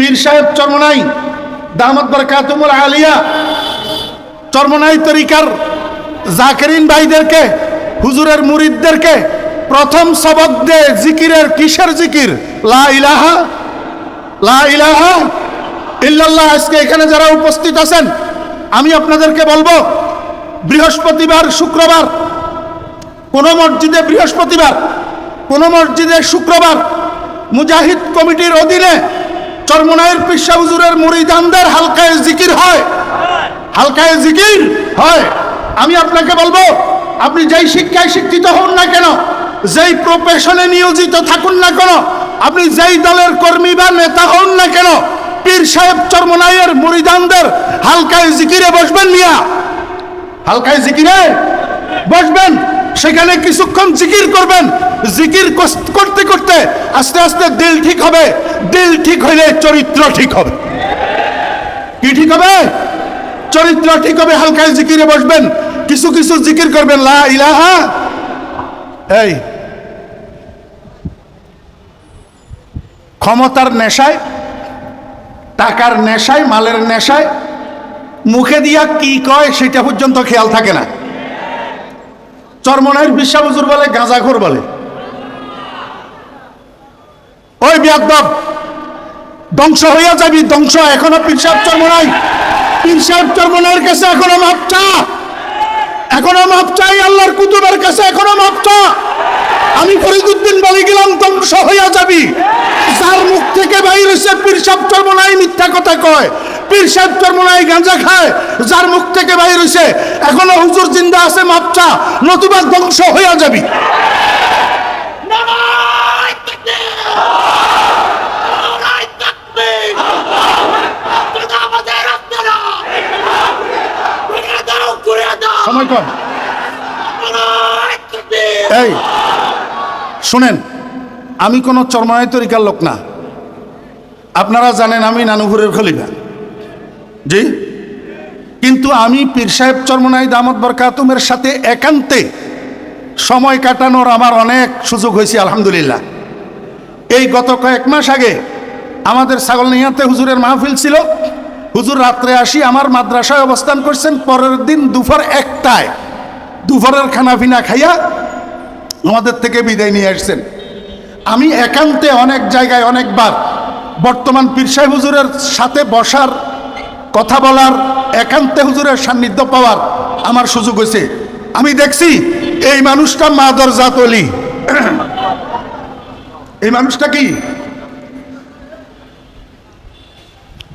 পীর সাহেব চরমনাই দামত বরকাতুমুল আলিয়া চরমনাই তরিকার জাকেরিন ভাইদেরকে, হুজুরের মুরিদদেরকে, প্রথম সবক দে জিকিরের কিসের জিকির? লা ইলাহা লা ইলাহা ইল্লাল্লাহ, আজকে এখানে যারা উপস্থিত আছেন, আমি আপনাদেরকে বলব, বৃহস্পতিবার, শুক্রবার, কোন মসজিদে বৃহস্পতিবার, কোন মসজিদে শুক্রবার, মুজাহিদ কমিটির অধীনে চরমনায়ের পিসা হুজুরের মুরিদানদের হালকায় জিকির হয়। হালকায় জিকির হয়। আমি আপনাকে বলব, আপনি যেই শিক্ষায় শিক্ষিত হন না কেন, যেই প্রফেশনে নিয়োজিত থাকুন না কেন, আপনি যেই দলের কর্মী বা নেতা হন না কেন, পীর সাহেব চরমনাইয়ের মুরিদানদের হালকায় জিকিরে বসবেন মিয়া। হালকায় জিকিরে বসবেন, সেখানে কিছুক্ষণ জিকির করবেন জিকির করতে করতে আস্তে আস্তে দিল ঠিক হবে। দিল ঠিক হইলে চরিত্র ঠিক হবে। কি ঠিক হবে? চরিত্র ঠিক হবে, হালকায় জিকিরে বসবেন। কিছু কিছু জিকির করবেন, লা ইলাহা। এই। ক্ষমতার নেশায়, টাকার নেশায়, মালের নেশায়, মুখে দিয়া কি কয় সেটা পর্যন্ত খেয়াল থাকে না। চরমনাইয়ের বিশ্বাবুজুর বলে, গাঁজাখোর বলে ওই বিয়াদব ধ্বংস হইয়া যাবি, ধ্বংস। এখনও পিরসাব চরমনাই পিরসাব চরমনাইয়ের কাছে এখনও মাপ চা। এখনও মাপ চাই আল্লাহর কুতুবের কাছে এখনও মাপ চা। আমি ফরিদুদ্দিন বলে গেলাম, ধ্বংস হইয়া যাবি। যার মুখ থেকে বাইর হইছে, পীর সাহেব চর্মনাই মিথ্যা কথা কয়। পীর সাহেব চর্মনাই গাঁজা খায়। যার মুখ থেকে বাইর হইছে, এখনও হুজুর জিন্দা আছে মাপচা নতুবা ধ্বংস হইয়া যাবি। সময় কম। এই, শুনেন, আমি কোনো চর্মনায় তরিকার লোক না। আপনারা জানেন আমি নানুপুরের খলিফা। জি? কিন্তু আমি পীর সাহেব চর্মনাই দামত বরকাতুমের সাথে একান্তে সময় কাটানোর আমার অনেক সুযোগ হয়েছে, আলহামদুলিল্লাহ। এই গত কয়েক মাস আগে আমাদের ছাগল নিহাতে হুজুরের মাহফিল ছিল হুজুর, রাত্রে আসি, আমার মাদ্রাসায় অবস্থান করছেন, পরের দিন দুপুর একটায়। দুপুরের খানাফিনা খাইয়া আমাদের থেকে বিদায় নিয়ে আসছেন। আমি একান্তে অনেক জায়গায়, অনেকবার বর্তমান পীর সাহেব হুজুরের সাথে বসার, কথা বলার, একান্তে হুজুরের সান্নিধ্য পাওয়ার আমার সুযোগ হয়েছে। আমি দেখছি এই মানুষটা মাদর জাতলি এই মানুষটা কি?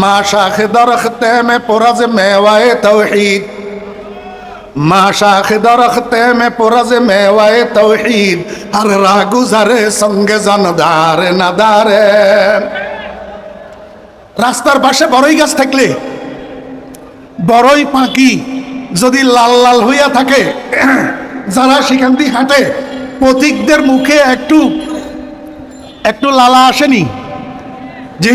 মা শাখে দরখতে মে পোরাজে মেওয়ায়ে তৌহিদ। মা শাখে দরখতে মে পোরাজে মেওয়ায়ে তৌহিদ। আর রাগুজারে সঙ্গে জানদারে নাদারে রাস্তার পাশে বড়ই গাছ থাকলে, বড়ই পাখি যদি লাল লাল হইয়া থাকে, যারা সেখান দিয়ে হাঁটে, পথিকদের মুখে একটু একটু লালা আসেনি? জি?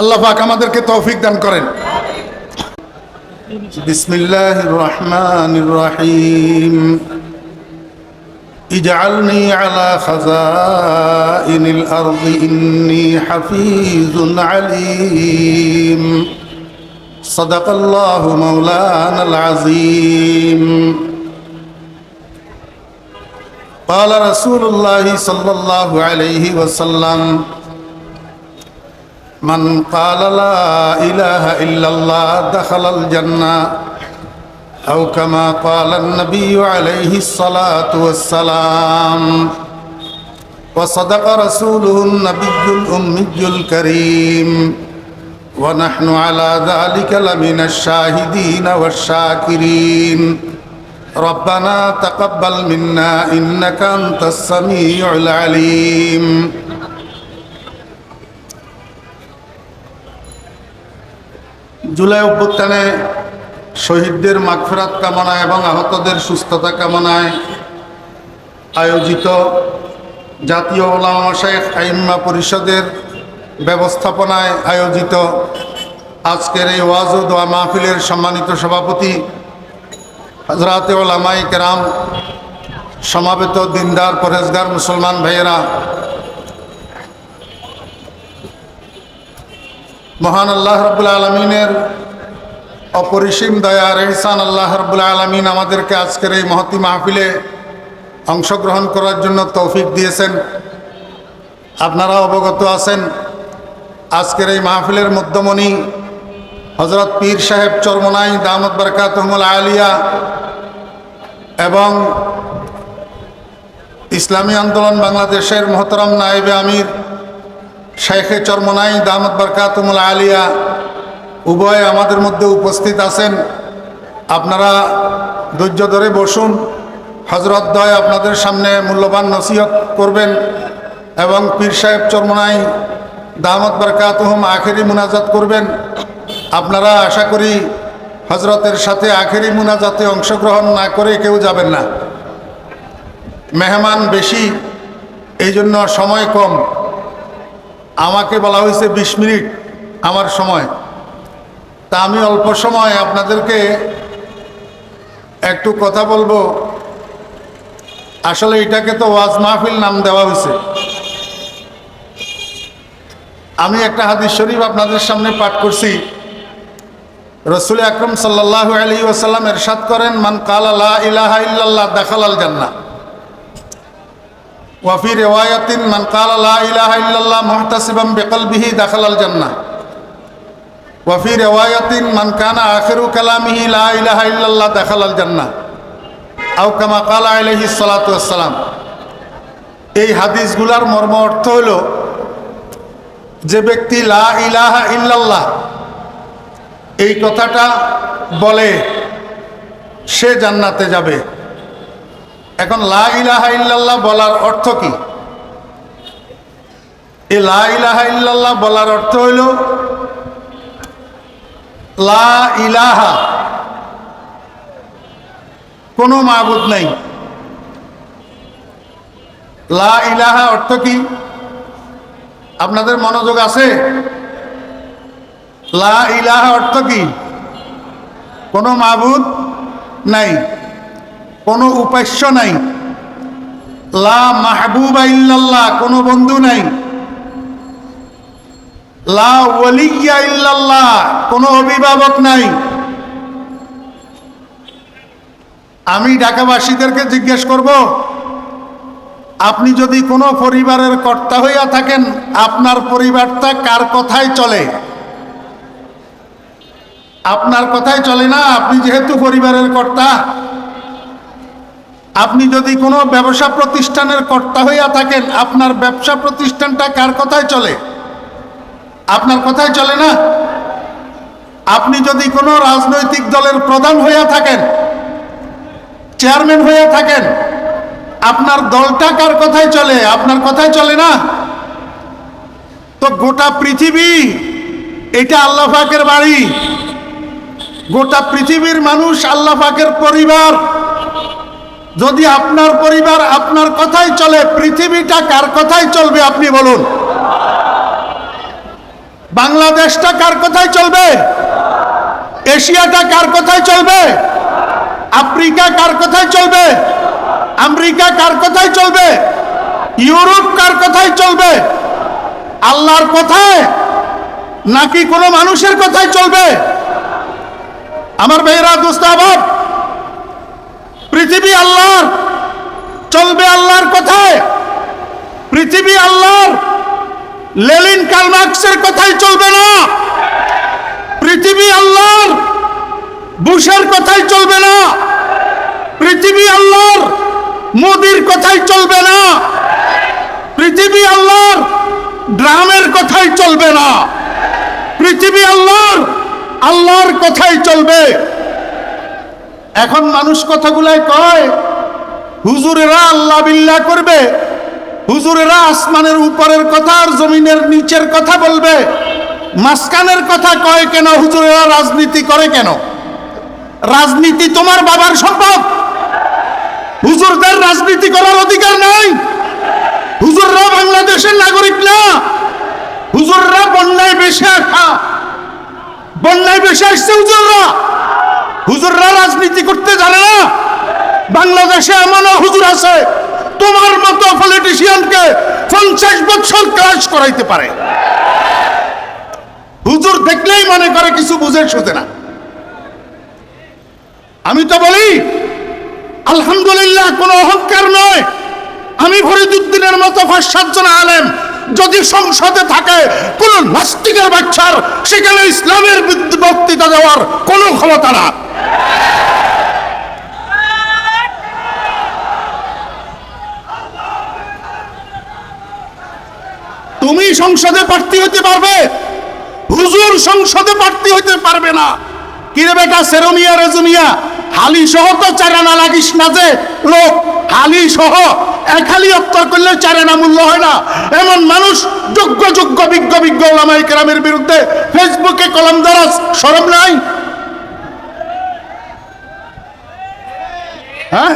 আল্লাহ পাক আমাদেরকে তৌফিক দান করেন বিসমিল্লাহ রহমান রহিম اجعلني على خزائن الأرض إني حفيظ عليم صدق الله مولانا العظيم قال رسول الله صلى الله عليه وسلم من قال لا إله إلا الله دخل الجنة أو كما قال النبي عليه الصلاة والسلام وصدق رسوله النبي الأمي الكريم ونحن على ذلك لمن الشاهدين والشاكرين. ربنا تقبل منا إنك أنت السميع العليم. জুলাই অভ্যুত্থানে শহীদদের মাগফেরাত কামনায় এবং আহতদের সুস্থতা কামনায় আয়োজিত জাতীয় ওলামা শেখ আইম্মা পরিষদের ব্যবস্থাপনায় আয়োজিত আজকের এই ওয়াজ ও দোয়া মাহফিলের সম্মানিত সভাপতি হজরাতে ওলামাই কেরাম, সমাবেত দিনদার পরেজগার মুসলমান ভাইয়েরা মহান আল্লাহ রবুল্লা আলমিনের অপরিসীম দয়া রেহসান আল্লাহ রবুল্লা আলমিন আমাদেরকে আজকের এই মহতি মাহফিলে অংশগ্রহণ করার জন্য তৌফিক দিয়েছেন। আপনারা অবগত আছেন, আজকের এই মাহফিলের মধ্যমণি হজরত পীর সাহেব চরমনাই দামদ বরকাতহমুল আলিয়া এবং ইসলামী আন্দোলন বাংলাদেশের মোহতরম নায়েবে আমির শেখে চরমনাই দামদ বরকাতমুল আলিয়া। উভয় আমাদের মধ্যে উপস্থিত আছেন। আপনারা ধৈর্য ধরে বসুন। হজরত দয় আপনাদের সামনে মূল্যবান নসিহত করবেন এবং পীর সাহেব চরমনাই দামদ বরকাতহম আখেরি মুনাজাত করবেন। আপনারা আশা করি হজরতের সাথে আখেরি মুনাজাতে অংশগ্রহণ না করে কেউ যাবেন না। মেহমান বেশি এই জন্য সময় কম। আমাকে বলা হয়েছে বিশ মিনিট আমার সময়। তা আমি অল্প সময় আপনাদেরকে একটু কথা বলব। আসলে এটাকে তো ওয়াজ মাহফিল নাম দেওয়া হয়েছে। আমি একটা হাদিস শরীফ আপনাদের সামনে পাঠ করছি। রসুল আকরম সাল্লাহ আলী ওসাল্লাম এরশাদ করেন, মান কালা ইলাহা ইল্লাল্লাহ দাখাল আল জান্না ওয়াফি রেওয়ায়াতিন মান কালা লা ইলাহা ইল্লাল্লাহ মুহতাসিবাম বিকলবিহি দাখাল আল জান্নাহ ওয়াফি রেওয়ায়াতিন মান কানা আখিরু কালামিহি লা ইলাহা ইল্লাল্লাহ দাখাল আল জান্নাহ। আও কামা কালা আলাইহি সালাতু ওয়াসসালাম। এই হাদিসগুলার মর্ম অর্থ হইল যে ব্যক্তি লা ইলাহা ইল্লাল্লাহ, এই কথাটা বলে, সে জান্নাতে যাবে। এখন লা ইল্লাল্লাহ বলার অর্থ কি? এই লা ইল্লাল্লাহ বলার অর্থ হইল, লা ইলাহা, কোনো মাবুদ নেই। লা ইলাহা অর্থ কি? আপনাদের মনোযোগ আছে? লা ইলাহা অর্থ কি? কোনো মাবুদ নাই। কোনো উপাস্য নাই। লা মাহবুবা ইল্লাল্লাহ, কোনো বন্ধু নাই। লা ওয়ালিয়া ইল্লাল্লাহ, কোনো অভিভাবক নাই। আমি ঢাকাবাসীদেরকে জিজ্ঞেস করব, আপনি যদি কোনো পরিবারের কর্তা হইয়া থাকেন, আপনার পরিবারটা কার কথায় চলে? আপনার কথাই চলে না, আপনি যেহেতু পরিবারের কর্তা আপনি যদি কোনো ব্যবসা প্রতিষ্ঠানের কর্তা হইয়া থাকেন, আপনার ব্যবসা প্রতিষ্ঠানটা কার কথায় চলে? আপনার কথাই চলে না? আপনি যদি কোনো রাজনৈতিক দলের প্রধান হইয়া থাকেন, চেয়ারম্যান হইয়া থাকেন, আপনার দলটা কার কথায় চলে? আপনার কথায় চলে না? তো গোটা পৃথিবী, এটা আল্লাহ পাকের বাড়ি। গোটা পৃথিবীর মানুষ আল্লাহ পাকের পরিবার। যদি আপনার পরিবার আপনার কথাই চলে, পৃথিবীটা কার কথাই চলবে আপনি বলুন? বাংলাদেশটা কার কথাই চলবে? এশিয়াটা কার কথাই চলবে? আফ্রিকা কার কথাই চলবে? আমেরিকা কার কথাই চলবে? ইউরোপ কার কথাই চলবে? আল্লাহর কথায় নাকি কোনো মানুষের কথাই চলবে? আমার ভাইয়েরা দুস্তাবাব পৃথিবী আল্লাহর। চলবে আল্লাহর কথায়। পৃথিবী আল্লাহর। লেলিন কালমার্কসের কথাই চলবে না। পৃথিবী আল্লাহর। বুশের কথাই চলবে না। পৃথিবী আল্লাহর। মোদির কথাই চলবে না। পৃথিবী আল্লাহর। ড্রামের কথাই চলবে না। পৃথিবী আল্লাহর। আল্লাহর কথাই চলবে। এখন মানুষ কথাগুলাই কয়, হুজুরেরা আল্লাহ বিল্লাহ করবে, হুজুরেরা আসমানের উপরের কথা আর জমিনের নিচের কথা বলবে, মাঝখানের কথা কয় কেন, হুজুরেরা রাজনীতি করে কেন? রাজনীতি তোমার বাবার সম্পদ। হুজুরদের রাজনীতি করার অধিকার নাই। হুজুররা বাংলাদেশের নাগরিক না। হুজুররা বন্যায় বেশে আসা। বন্যায় বেশে আসছে হুজুররা। হুজুররা রাজনীতি করতে জানে না। বাংলাদেশে এমনও হুজুর আছে, তোমার মতো পলিটিশিয়ানকে পঞ্চাশ বছর ক্লাস করাইতে পারে। হুজুর দেখলেই মনে করে কিছু বুঝে শুধে না। আমি তো বলি, আলহামদুলিল্লাহ কোনো অহংকার নয়। আমি ফরিদুদ্দিনের মতো পাঁচ সাতজন আলেম যদি সংসদে থাকে, কোন নাস্তিকের বাচ্চার, সেখানে ইসলামের বক্তৃতা দেওয়ার কোনো ক্ষমতা না। তুমি সংসদে প্রার্থী হতে পারবে, হুজুর সংসদে প্রার্থী হতে পারবে না। কিরে বেটা সেরমিয়া রেজুমিয়া হালি সহ তো চারানা লাগিস না যে, লোক, হালি সহ। এক হালি করলে চারানা মূল্য হয় না। এমন মানুষ যোগ্য যোগ্য বিজ্ঞ বিজ্ঞ ওলামাই কেরামের বিরুদ্ধে ফেসবুকে কলম দরাজ সরম নাই হ্যাঁ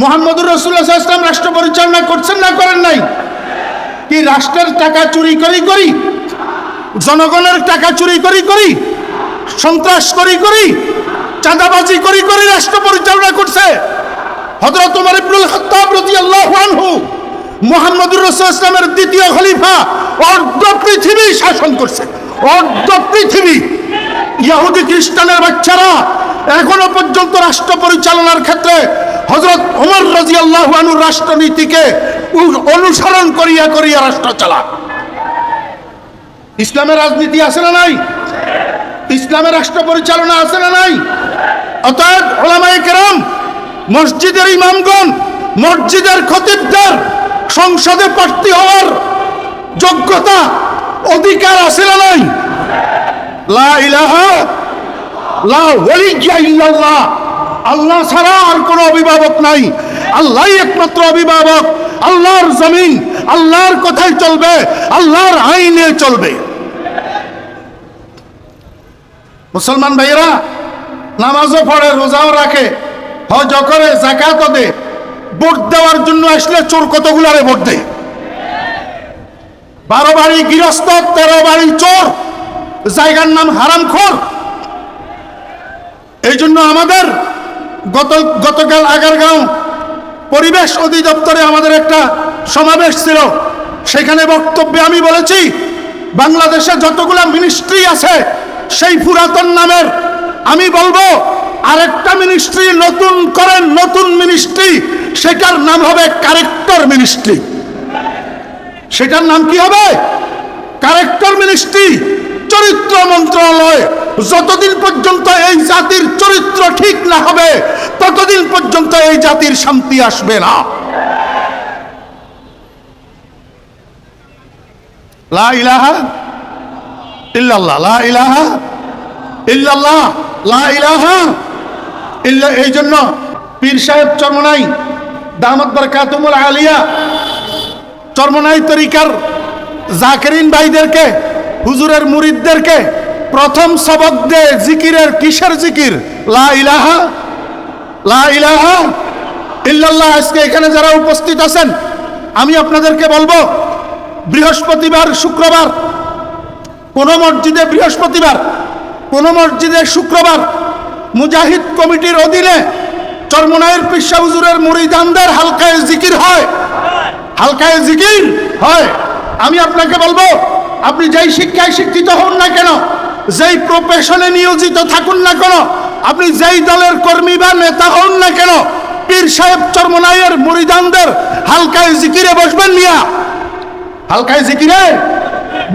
মোহাম্মদুর রসুল্লাহ ইসলাম রাষ্ট্র পরিচালনা করছেন না করেন নাই? কি রাষ্ট্রের টাকা চুরি করি করি? জনগণের টাকা চুরি করি করি? সন্ত্রাস করি করি? চাঁদাবাজি করি করি রাষ্ট্র পরিচালনা করছে? হযরত ওমর ইবনুল খাত্তাব রাদিয়াল্লাহু আনহু মুহাম্মদুর রাসূল ইসলামের দ্বিতীয় খলিফা অর্ধ পৃথিবী শাসন করছে। অর্ধ পৃথিবী। ইহুদি খ্রিস্টানের বাচ্চারা এখনও পর্যন্ত রাষ্ট্র পরিচালনার ক্ষেত্রে হযরত ওমর রাদিয়াল্লাহু আনহুর রাষ্ট্রনীতিকে অনুসরণ করিয়া করিয়া রাষ্ট্র চালা ইসলামের রাজনীতি আছে না নাই? ইসলামের রাষ্ট্র পরিচালনা আছে না নাই? অতএব ওলামায়ে কেরাম, মসজিদের ইমামগণ, মসজিদের খতিবদের সংসদে প্রার্থী হওয়ার যোগ্যতা, অধিকার আছে না নাই লা ইলাহা লা ওয়ালিয়া ইল্লাল্লাহ আল্লাহ ছাড়া আর কোনো অভিভাবক নাই। আল্লাহই একমাত্র অভিভাবক। আল্লাহর জমিন, আল্লাহর কথাই চলবে, আল্লাহর আইনে চলবে। মুসলমান ভাইয়েরা, নামাজও পড়ে, রোজাও রাখে, হজ করে জাকাতও দে, ভোট দেওয়ার জন্য আসলে চোর কতগুলারে ভোট দেয়? বারো বাড়ি গৃহস্থ, তেরো বাড়ি চোর। জায়গার নাম হারামখোর। এই জন্য আমাদের গত, গতকাল আগারগাঁও পরিবেশ অধিদপ্তরে আমাদের একটা সমাবেশ ছিল। সেখানে বক্তব্যে আমি বলেছি, বাংলাদেশে যতগুলা মিনিস্ট্রি আছে, সেই পুরাতন নামের আমি বলব, আরেকটা মিনিস্ট্রি নতুন করেন, নতুন মিনিস্ট্রি সেটার নাম হবে কারেক্টর মিনিস্ট্রি সেটার নাম কি হবে? কারেক্টর মিনিস্ট্রি চরিত্র মন্ত্রণালয়, যতদিন পর্যন্ত এই জাতির চরিত্র ঠিক না হবে, ততদিন পর্যন্ত এই জাতির শান্তি আসবে না। এই জন্য পীর সাহেব চরমনাই, দামত বরকাতুমুল আলিয়া, চরমনাই তরিকার জাকেরিন ভাইদেরকে হুজুরের মুরিদদেরকে প্রথম সবক দে জিকিরের কিসের জিকির? লা ইলাহা লা ইলাহা ইল্লাল্লাহ। আজকে এখানে যারা উপস্থিত আছেন, আমি আপনাদেরকে বলব, বৃহস্পতিবার, শুক্রবার, কোন মসজিদে বৃহস্পতিবার, কোন মসজিদে শুক্রবার, মুজাহিদ কমিটির অধীনে চরমনায়ের পিসা হুজুরের মুরিদানদের হালকায় জিকির হয়। হালকায় জিকির হয়। আমি আপনাকে বলব আপনি যেই শিক্ষায় শিক্ষিত হন না কেন, যেই প্রফেশনে নিয়োজিত থাকুন না কেন, আপনি যেই দলের কর্মী বা নেতা হন না কেন, পীর সাহেব চরমনায়ের মুরিদানদের হালকায় জিকিরে বসবেন মিয়া। হালকায় জিকিরে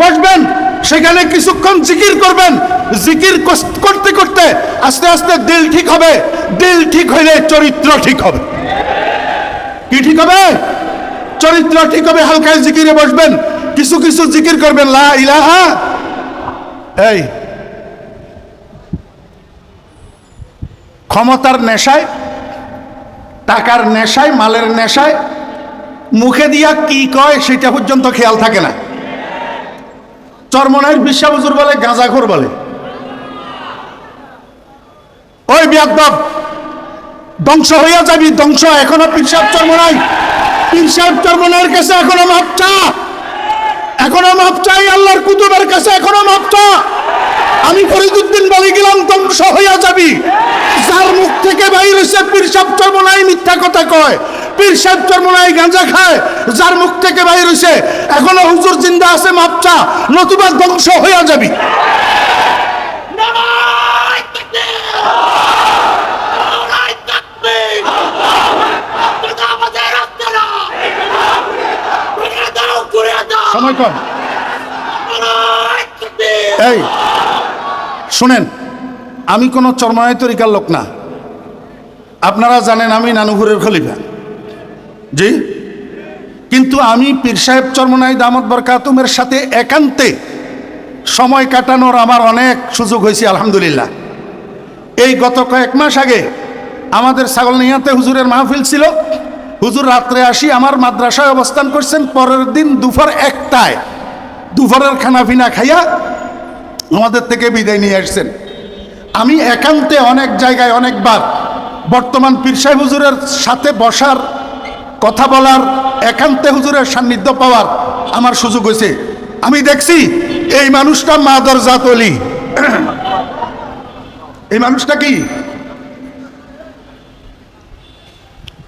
বসবেন, সেখানে কিছুক্ষণ জিকির করবেন। জিকির করতে করতে আস্তে আস্তে দিল ঠিক হবে, দিল ঠিক হইলে চরিত্র ঠিক হবে। কি ঠিক হবে? চরিত্র ঠিক হবে, হালকায় জিকিরে বসবেন। কিছু কিছু জিকির করবেন, লা ইলাহা। এই। ক্ষমতার নেশায়, টাকার নেশায়, মালের নেশায়, মুখে দিয়া কি কয় সেটা পর্যন্ত খেয়াল থাকে না। চরমনাইর বিশ্বাবুজুর বলে, গাঁজাখোর বলে। ওই বিয়াদব, ধ্বংস হইয়া যাবি, ধ্বংস। এখনও পিরসাব চরমনাই পিরসাব চরমনাইয়ের কাছে এখনও মাপ চা এখনও মাপ চাই আল্লাহর কুতুবের কাছে, এখনও মাপ চা। আমি ফরিদুদ্দিন বলে গেলাম, ধ্বংস হইয়া যাবি। যার মুখ থেকে বাইর হয়েছে পীর সাহেব চর্মনাই মিথ্যা কথা কয়। পীর সাহেব চর্মনাই গাঁজা খায়। যার মুখ থেকে বাইর হয়েছে এখনও হুজুর জিন্দা আছে মাপচা নতুবা ধ্বংস হইয়া যাবি। সময় কম। এই, শুনেন, আমি কোনো চরমায় তরিকার লোক না। আপনারা জানেন আমি নানুপুরের খলিফা। জি? কিন্তু আমি পীর সাহেব চরমনাই দামদ বরকাতুমের সাথে একান্তে সময় কাটানোর আমার অনেক সুযোগ হয়েছে, আলহামদুলিল্লাহ। এই গত কয়েক মাস আগে আমাদের ছাগলনিয়াতে হুজুরের মাহফিল ছিল হুজুর, রাত্রে আসি, আমার মাদ্রাসায় অবস্থান করছেন, পরের দিন দুপুর একটায়। দুপুরের খানাফিনা খাইয়া আমাদের থেকে বিদায় নিয়ে আসছেন। আমি একান্তে অনেক জায়গায়, অনেকবার, বর্তমান পীর সাহেব হুজুরের সাথে বসার, কথা বলার, একান্তে হুজুরের সান্নিধ্য পাওয়ার আমার সুযোগ হয়েছে। আমি দেখছি, এই মানুষটা মাদর জাতলি এই মানুষটা কি?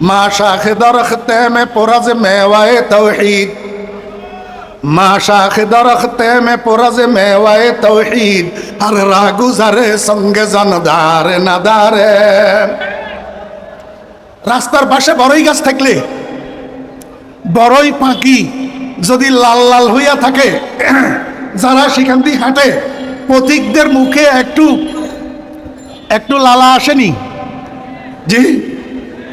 মা শাখে দরখতে মে পোরাজ মেওয়ায়ে তৌহিদ। মা শাখে দরখতে মে পোরাজ মেওয়ায়ে তৌহিদ। আর রাগুজারে সঙ্গে জানদারে নাদারে রাস্তার পাশে বড়ই গাছ থাকলে, বড়ই পাখি যদি লাল লাল হইয়া থাকে, যারা সেখান দিয়ে হাঁটে, পথিকদের মুখে একটু একটু লালা আসেনি? জি?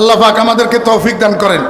আল্লাহ পাক আমাদেরকে তৌফিক দান করেন।